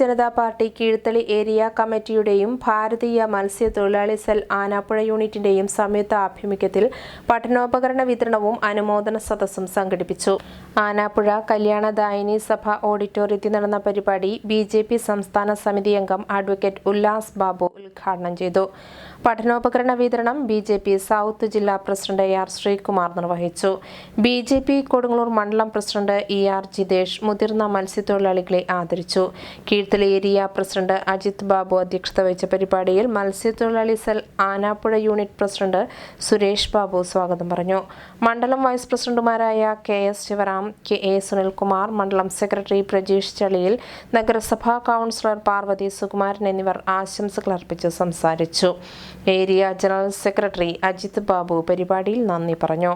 Janata party Keezhthali area കമ്മിറ്റിയുടെയും ഭാരതീയ മത്സ്യത്തൊഴിലാളി cell Anappuzha യൂണിറ്റിന്റെയും സംയുക്ത ആഭിമുഖ്യത്തിൽ പഠനോപകരണ വിതരണവും അനുമോദന സദസ്സും സംഘടിപ്പിച്ചു. ആനാപ്പുഴ കല്യാണദായിനി സഭ ഓഡിറ്റോറിയത്തിൽ നടന്ന പരിപാടി ബി ജെ പി സംസ്ഥാന സമിതി അംഗം അഡ്വക്കേറ്റ് ഉല്ലാസ് ബാബു ഉദ്ഘാടനം ചെയ്തു. പഠനോപകരണ വിതരണം ബി ജെ പി സൗത്ത് ജില്ലാ പ്രസിഡന്റ് എ ആർ ശ്രീകുമാർ നിർവഹിച്ചു. ബി ജെ പി കൊടുങ്ങല്ലൂർ മണ്ഡലം പ്രസിഡന്റ് ഇ ആർ ജിതേഷ് മുതിർന്ന മത്സ്യത്തൊഴിലാളികളെ ആദരിച്ചു. കീഴ്ത്തല ഏരിയ പ്രസിഡന്റ് അജിത് ബാബു അധ്യക്ഷത വഹിച്ച പരിപാടിയിൽ മത്സ്യത്തൊഴിലാളി cell Anappuzha unit president Suresh Babu സ്വാഗതം പറഞ്ഞു. മണ്ഡലം വൈസ് പ്രസിഡന്റുമാരായ K S Sivaram K A Sunilkumar മണ്ഡലം സെക്രട്ടറി പ്രജീഷ് ചളിയിൽ നഗരസഭാ കൗൺസിലർ പാർവതി സുകുമാരൻ എന്നിവർ ആശംസകൾ അർപ്പിച്ച് സംസാരിച്ചു. Area general secretary Ajith Babu പരിപാടിയിൽ നന്ദി പറഞ്ഞു.